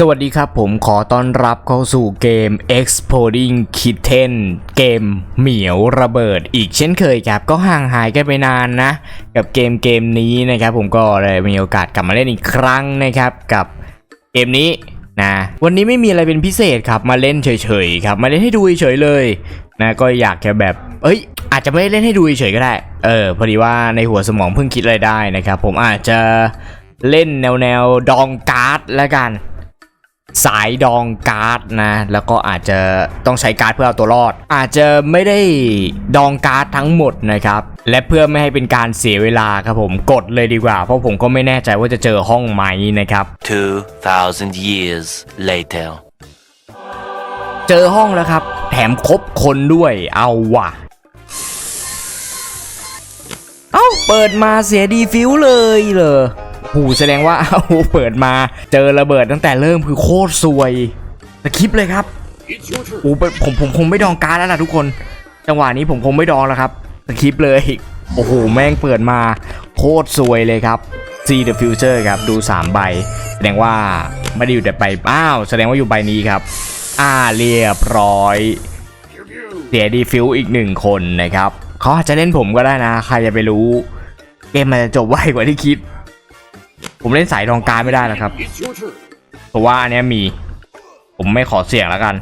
สวัสดีครับผมขอต้อนรับเข้าสู่เกม Exploding Kitten เกมเหมียวระเบิดอีกเช่นเคยครับ ก็ห่างหายกันไปนานนะ กับเกมเกมนี้นะครับ ผมก็เลยมีโอกาสกลับมาเล่นอีกครั้งนะครับ กับเกมนี้นะวันนี้ไม่มีอะไรเป็นพิเศษครับมาเล่นเฉยๆครับ มาเล่นให้ดูเฉยๆเลยนะก็อยากจะแบบ เอ้ย อาจจะไม่ได้เล่นให้ดูเฉยๆก็ได้ เออพอดีว่าในหัวสมองเพิ่งคิดอะไรได้นะครับ ผมอาจจะเล่นแนวแนวดองการ์ดแล้วกัน สายดองการ์ดนะ แล้วก็อาจจะต้องใช้การ์ดเพื่อเอาตัวรอด อาจจะไม่ได้ดองการ์ดทั้งหมดนะครับ และเพื่อไม่ให้เป็นการเสียเวลาครับผมกดเลยดีกว่า เพราะผมก็ไม่แน่ใจว่าจะเจอห้องไหมนะครับ 2,000 years later. เจอห้องแล้วครับ แถมครบคนด้วยเอาว่ะเอ้าเปิดมาเสียดีฟิวเลยเหรอ หูแสดงว่าเอาเปิดมาเจอระเบิดตั้งแต่เริ่มคือโคตรซวยสคริปเลยครับโอ้ผมผมคงไม่ดองการแล้วล่ะทุกคน จังหวะนี้ผมคงไม่ดองแล้วครับสคริปเลยโอ้โหแม่งเปิดมาโคตรซวยเลยครับ See the future ครับดู 3 ใบ แสดงว่าไม่ได้อยู่แต่ใบอ้าวแสดงว่าอยู่ใบนี้ครับ อ่าเรียบร้อยเสียดีฟิวอีกหนึ่งคนนะครับเขาอาจจะเล่นผมก็ได้นะ ใครจะไปรู้ เกมมันจะจบไวกว่าที่คิด ผมเล่นสายรองการไม่ได้แล้วครับ เพราะว่าอันเนี้ยมี ผมไม่ขอเสี่ยงแล้วกัน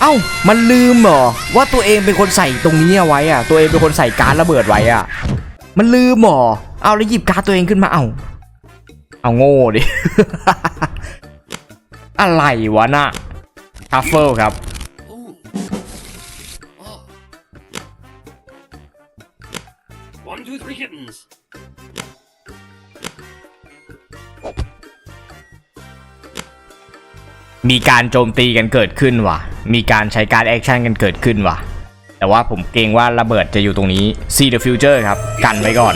เอ้า มันลืมเหรอ ว่าตัวเองเป็นคนใส่ตรงนี้เอาไว้อะตัวเองเป็นคนใส่การดระเบิดไว้อะมันลืมเหรอ เอาแล้วหยิบการดตัวเองขึ้นมา เอาเอาโง่ดิ อะไรวะน่ะทัฟเฟิลครับ มีการโจมตีกันเกิดขึ้นว่ะ มีการใช้การแอคชั่นกันเกิดขึ้นว่ะ แต่ว่าผมเกรงว่าระเบิดจะอยู่ตรงนี้ See the future ครับ กันไว้ก่อน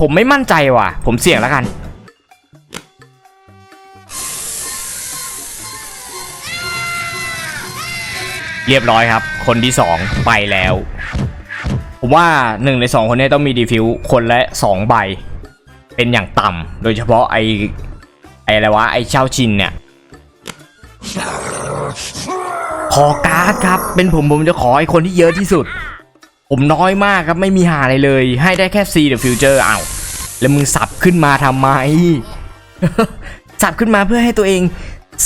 ผมไม่มั่นใจว่ะ ผมเสี่ยงแล้วกันเรียบร้อยครับ คนที่สองไปแล้ว ผมว่าหนึ่งในสองคนนี้ต้องมีดีฟิวคนละสองใบ เป็นอย่างต่ำโดยเฉพาะไอไออะไรวะไอเช่าชินเนี่ยขอการ์ดครับ เป็นผมผมจะขอไอคนที่เยอะที่สุด ผมน้อยมากครับไม่มีหาอะไรเลย ให้ได้แค่ See the future อ้าวแล้วมึงสับขึ้นมาทำไม สับขึ้นมาเพื่อให้ตัวเอง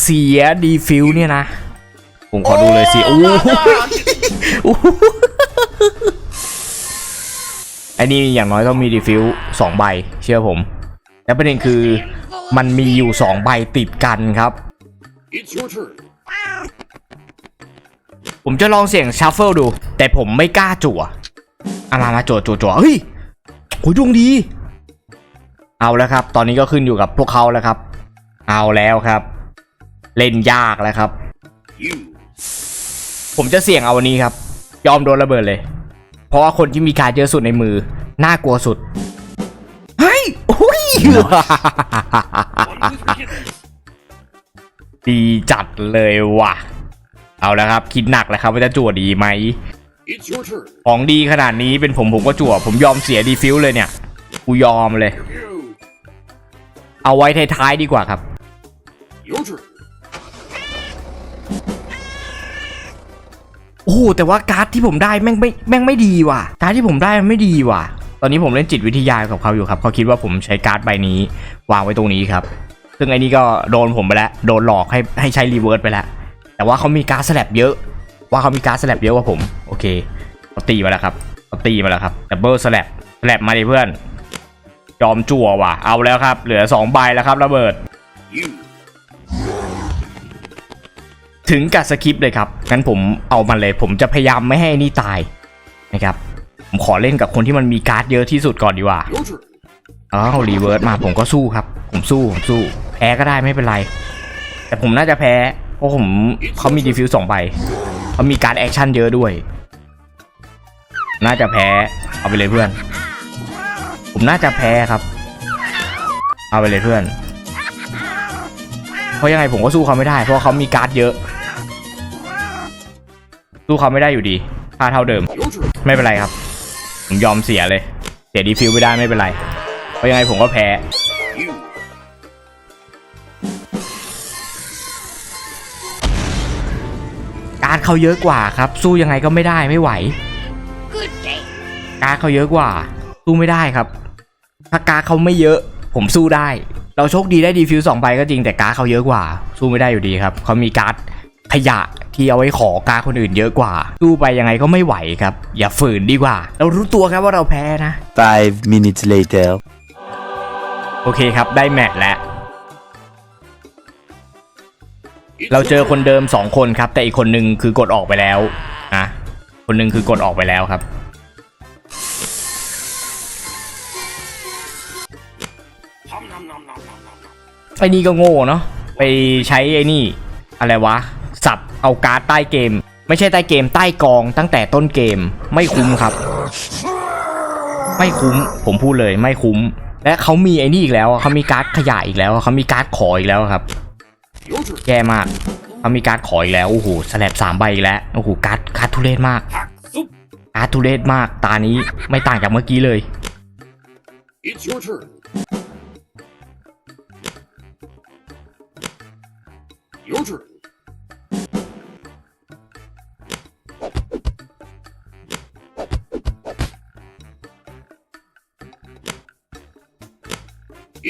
เสียดีฟิวเนี่ยนะ ผมขอดูเลยสิโอ้โหโอ้โห ไอ้นี่อย่างน้อยต้องมีดีฟิวสองใบเชื่อผม แล้วประเด็นคือมันมีอยู่สองใบติดกันครับ It's your turn. ผมจะลองเสี่ยงชัฟเฟิลดู แต่ผมไม่กล้าจั่วเอามามาจั่วจั่วจั่วเฮ้ยโหดวงดี เอาแล้วครับ ตอนนี้ก็ขึ้นอยู่กับพวกเขาแล้วครับ เอาแล้วครับ เล่นยากแล้วครับ You. ผมจะเสี่ยงเอาวันนี้ครับ ยอมโดนระเบิดเลย เพราะว่าคนที่มีการดเยอะสุดในมือ น่ากลัวสุด เฮ้ยอุ้ย One, two, three kittens. ดีจัดเลยว่ะ เอาแล้วครับ คิดหนักแล้วครับว่าจะจั่วดีไหม It's your turn. ของดีขนาดนี้เป็นผมผมก็จั่ว ผมยอมเสียดีฟิวเลยเนี่ย กูยอมเลย You. เอาไว้ท้ายๆดีกว่าครับ หแต่ว่าการ์ดที่ผมได้แม่งไม่แม่งไม่ดีว่ะ การ์ดที่ผมได้มันไม่ดีว่ะ ตอนนี้ผมเล่นจิตวิทยากับเขาอยู่ครับ เขาคิดว่าผมใช้การ์ดใบนี้ วางไว้ตรงนี้ครับ ซึ่งไอ้นี่ก็โดนผมไปแล้ว โดนหลอกให้ให้ใช้รีเวิร์สไปแล้ว แต่ว่าเขามีการ์ดสลับเยอะ ว่าเขามีการ์ดสลับเยอะกว่าผม โอเคเขาตีมาแล้วครับเขาตีมาแล้วครับดับเบิลสลับสลับมาดิเพื่อน ยอมจั่วว่ะ เอาแล้วครับ เหลือสองใบแล้วครับระเบิด You. ถึงกับสคริปเลยครับงั้นผมเอามันเลย ผมจะพยายามไม่ให้นี่ตายนะครับผมขอเล่นกับคนที่มันมีการ์ดเยอะที่สุดก่อนดีกว่า Your turn. อ้าวรีเวิร์สมาผมก็สู้ครับ ผมสู้ผมสู้ แพ้ก็ได้ไม่เป็นไร แต่ผมน่าจะแพ้เพราะผมเขามีดีฟิวสองใบเขามีการ์ดแอคชั่นเยอะด้วย น่าจะแพ้ เอาไปเลยเพื่อน ผมน่าจะแพ้ครับ เอาไปเลยเพื่อน เพราะยังไงผมก็สู้เขาไม่ได้ เพราะเขามีการ์ดเยอะ สู้เขาไม่ได้อยู่ดีค่าเท่าเดิม ไม่เป็นไรครับ ผมยอมเสียเลย เสียดีฟิวไม่ได้ไม่เป็นไร เพราะยังไงผมก็แพ้ การเขาเยอะกว่าครับ สู้ยังไงก็ไม่ได้ไม่ไหว การเขาเยอะกว่า สู้ไม่ได้ครับ ถ้าการเขาไม่เยอะ ผมสู้ได้ เราโชคดีได้ดีฟิวสองใบก็จริงแต่การเขาเยอะกว่า สู้ไม่ได้อยู่ดีครับเขามีการ์ดขยะ ที่เอาไว้ขอการดคนอื่นเยอะกว่าสู้ไปยังไงก็ไม่ไหวครับ อย่าฝืนดีกว่า เรารู้ตัวครับว่าเราแพ้นะ Five minutes later. โอเคครับได้แมตช์แล้ว It's เราเจอ your คน turn. เดิม2คนครับ แต่อีกคนหนึ่งคือกดออกไปแล้วนะคนหนึ่งคือกดออกไปแล้วครับ Hum nom nom nom nom nom nom. ไอ้นี่ก็โง่เนาะไปใช้ไอ้นี่ อะไรวะสับ เอาการ์ดใต้เกม ไม่ใช่ใต้เกมใต้กองตั้งแต่ต้นเกมไม่คุ้มครับ ไม่คุ้มผมพูดเลยไม่คุ้ม และเขามีไอ้นี่อีกแล้วอะเขามีการ์ดขยะอีกแล้วอะเขามีการ์ดขออีกแล้วครับ Your turn. แย่มากเขามีการ์ดขออีกแล้วโอ้โหสแลบสามใบอีกแล้วโอ้โหการ์ดการ์ดทุเรศมาก Hack soup. การ์ดทุเรศมากตานี้ไม่ต่างจากเมื่อกี้เลย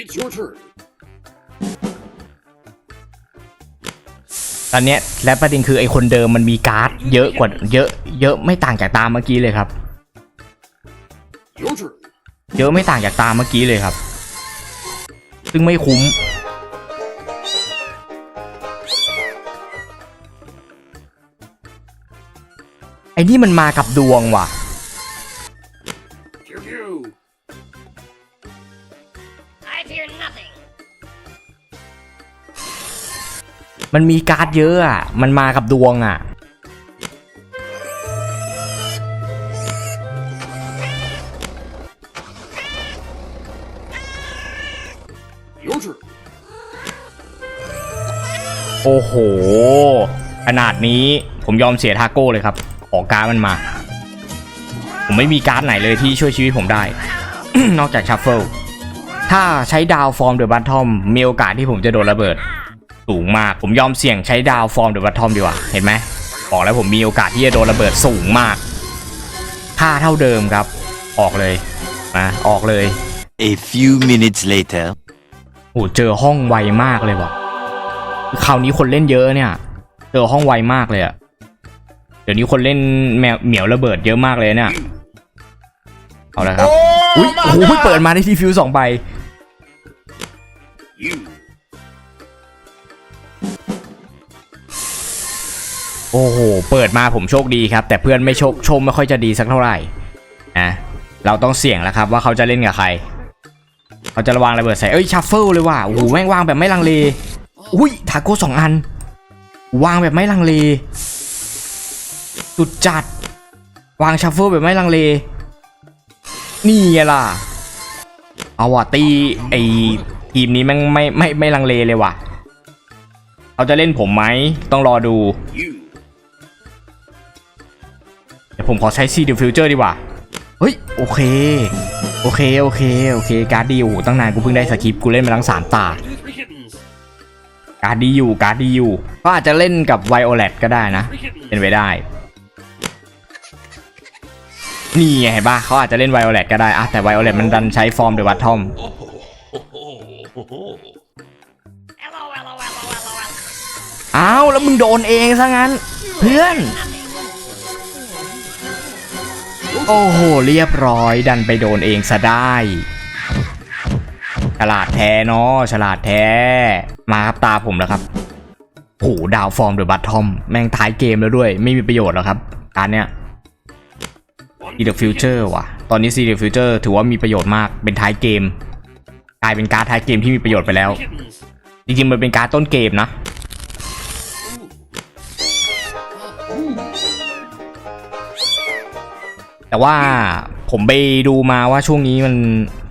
It's your turn. Your turn. It's your turn. ตอนเนี้ยและประเด็นคือไอ้คนเดิมมันมีการ์ดเยอะกว่าเยอะเยอะไม่ต่างจากตามเมื่อกี้เลยครับ Your turn. เยอะไม่ต่างจากตามเมื่อกี้เลยครับ ซึ่งไม่คุ้ม ไอ้นี่มันมากับดวงว่ะ มันมีการ์ดเยอะอะ มันมากับดวงอะ Your turn. โอ้โห ขนาดนี้ผมยอมเสียทาโก้เลยครับขอการ์ดมันมา ผมไม่มีการ์ดไหนเลยที่ช่วยชีวิตผมได้ นอกจากชัฟเฟิลถ้าใช้ดาวฟอร์มเดอะบัตทอมมีโอกาสที่ผมจะโดนระเบิด สูงมาก ผมยอมเสี่ยงใช้ดาวฟอร์มเดอะบัตทอมดีกว่า เห็นไหมบอกแล้วผมมีโอกาสที่จะโดนระเบิดสูงมากค่าเท่าเดิมครับ ออกเลยนะออกเลย A few minutes later. โอ้เจอห้องไวมากเลยว่ะคราวนี้คนเล่นเยอะเนี่ย เจอห้องไวมากเลยอะเดี๋ยวนี้คนเล่นแมวเหมียวระเบิดเยอะมากเลยเนี่ย เอาละครับ อุ้ยโอ้โหเพิ่งเปิดมาได้ทีฟิวสองใบ โอ้โห เปิดมาผมโชคดีครับ แต่เพื่อนไม่โชคชคไม่ค่อยจะดีสักเท่าไหร่นะเราต้องเสี่ยงแล้วครับว่าเขาจะเล่นกับใคร เขาจะระวางระเบิดใส่เอ้ยชัฟเฟิลเลยว่ะโอ้โหแม่งวางแบบไม่ลังเลอุ้ยทาโก้สองอัน วางแบบไม่ลังเลสุดจัด วางชัฟเฟิลแบบไม่ลังเล นี่ไงล่ะเอาว่ะตีไอทีมนี้แม่งไม่ไม่ไม่ลังเลเลยว่ะเขาจะเล่นผมไหมต้องรอดู You. ผมขอใช้ซีดิวฟิวเจอร์ดีกว่า เฮ้ย โอเค โอเค โอเค โอเค การ์ดดีโอ้โหตั้งนานกูเพิ่งได้สคริปต์กูเล่นมาทั้งสามตา การ์ดดีอยู่ การ์ดดีอยู่ ก็อาจจะเล่นกับไวโอเลตก็ได้นะ เป็นไปได้ นี่ไงเห็นปะเขาอาจจะเล่นไวโอเลตก็ได้อะแต่ไวโอเลตมันดันใช้ฟอร์มเดวัตทอมอ้าวแล้วมึงโดนเองซะงั้น เพื่อน โอ้โห เรียบร้อยดันไปโดนเองซะได้ ฉลาดแท้เนาะฉลาดแท้ มาครับตาผมแล้วครับโหดาวฟอร์มเดอะบัตทอม แม่งท้ายเกมแล้วด้วย ไม่มีประโยชน์หรอกครับ การเนี้ย One, ซีเดอะฟิวเจอร์ว่ะ ตอนนี้ซีเดอะฟิวเจอร์ถือว่ามีประโยชน์มากเป็นท้ายเกม กลายเป็นการ์ดท้ายเกมที่มีประโยชน์ไปแล้ว จริงๆมันเป็นการ์ดต้นเกมนะ แต่ว่าผมไปดูมาว่าช่วงนี้มัน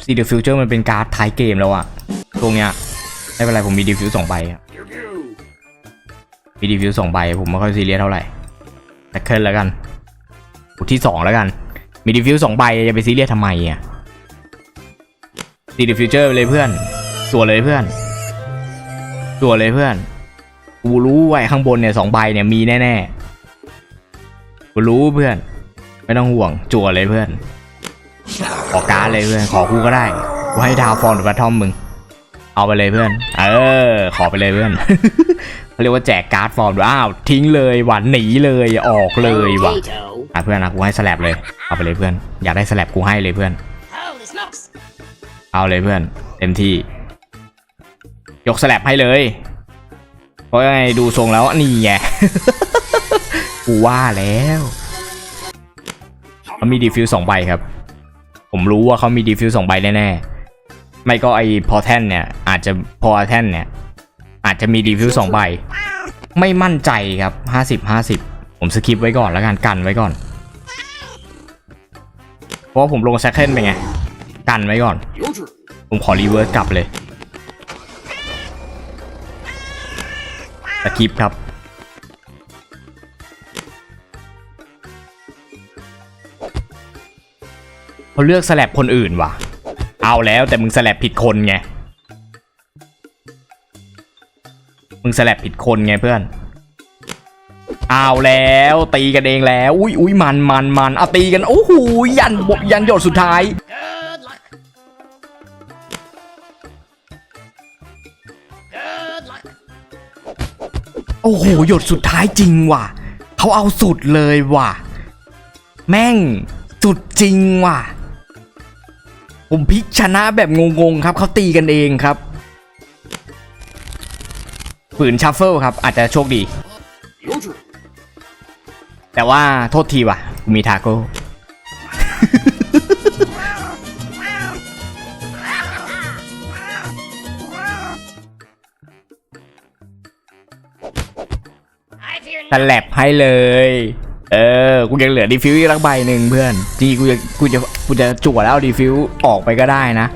See the Future มันเป็นการ์ดท้ายเกมแล้วอะช่วงเนี้ยไม่เป็นไรผมมีดีฟิวสองใบมีดีฟิวสองใบผมไม่ค่อยซีเรียสเท่าไหร่แต่เคิลแล้วกันที่สองแล้วกัน มีดีฟิวสองใบจะไปซีเรียสทำไมอะซีดีฟิวเจอร์เลยเพื่อนตัวเลยเพื่อนตัวเลยเพื่อนกูรู้ไว้ข้างบนเนี่ยสองใบเนี่ยมีแน่ๆกูรู้เพื่อน ไม่ต้องห่วงจั่วเลยเพื่อน ขอการดเลยเพื่อน ขอกูก็ได้กูให้ดาวฟอร์มหรือบัตทอมมึง เอาไปเลยเพื่อน เออ ขอไปเลยเพื่อนเขาเรียกว่าแจกการ์ดฟอร์มด้วยอ้าวทิ้งเลยหวานหนีเลยออกเลยว่ะอะเพื่อนนะกูให้สลับเลย เอาไปเลยเพื่อน อยากได้สลับกูให้เลยเพื่อน เอาเลยเพื่อน เต็มที่ ยกสลับให้เลย เพราะไงดูทรงแล้วนี่ไงกูว่าแล้ว เขามีดีฟิวสองใบครับ ผมรู้ว่าเขามีดีฟิวสองใบแน่ๆ ไม่ก็ไอพอแทนเนี่ย อาจจะพอแทนเนี่ย อาจจะมีดีฟิวสองใบ ไม่มั่นใจครับห้าสิบห้าสิบผมสคิปไว้ก่อนแล้วกันกันไว้ก่อน เพราะผมลงแซคเคนไปไง กันไว้ก่อน ผมขอรีเวิร์สกลับเลยสกิปครับ เขาเลือกสลับคนอื่นว่ะ เอาแล้วแต่มึงสลับผิดคนไง มึงสลับผิดคนไงเพื่อน เอาแล้วตีกันเองแล้ว อุ้ยอุ้ยมันมันมันเอาตีกัน โอ้โหยันบยันหยดสุดท้าย โอ้โหหยดสุดท้ายจริงว่ะ เขาเอาสุดเลยว่ะ แม่งสุดจริงว่ะ ผมพลิกชนะแบบงงๆครับเขาตีกันเองครับ ฝืนชัฟเฟิลครับ อาจจะโชคดี แต่ว่าโทษทีว่ะ มีทาโก้สแลบให้เลย เออ กูยังเหลือดีฟิวอีกสักใบหนึ่งเพื่อนจริงๆกูจะกูจะกูจะจั่วแล้วดีฟิวออกไปก็ได้นะ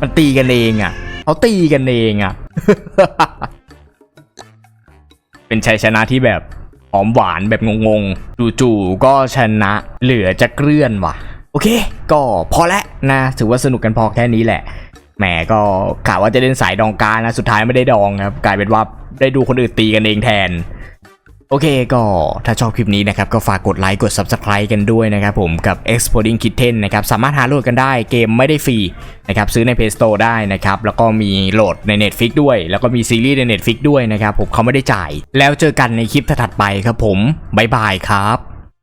มันตีกันเองอะเขาตีกันเองอะ เป็นชัยชนะที่แบบหอมหวานแบบงงๆจู่ๆก็ชนะเหลือจะเกลื่อนว่ะ โอเค ก็พอแล้วนะ ถือว่าสนุกกันพอแค่นี้แหละแหมก็กะว่าจะเล่นสายดองการนะ สุดท้ายไม่ได้ดองครับ กลายเป็นว่าได้ดูคนอื่นตีกันเองแทน โอเคก็ถ้าชอบคลิปนี้นะครับ ก็ฝากกดไลค์กด Subscribe กันด้วยนะครับผมกับ Exploding Kitten นะครับ สามารถหาโหลดกันได้เกมไม่ได้ฟรีนะครับ ซื้อใน Play Store ได้นะครับ แล้วก็มีโหลดใน Netflix ด้วย แล้วก็มีซีรีส์ใน Netflix ด้วยนะครับ ผมเขาไม่ได้จ่าย แล้วเจอกันในคลิปถัดไปครับผม บ๊ายบายครับ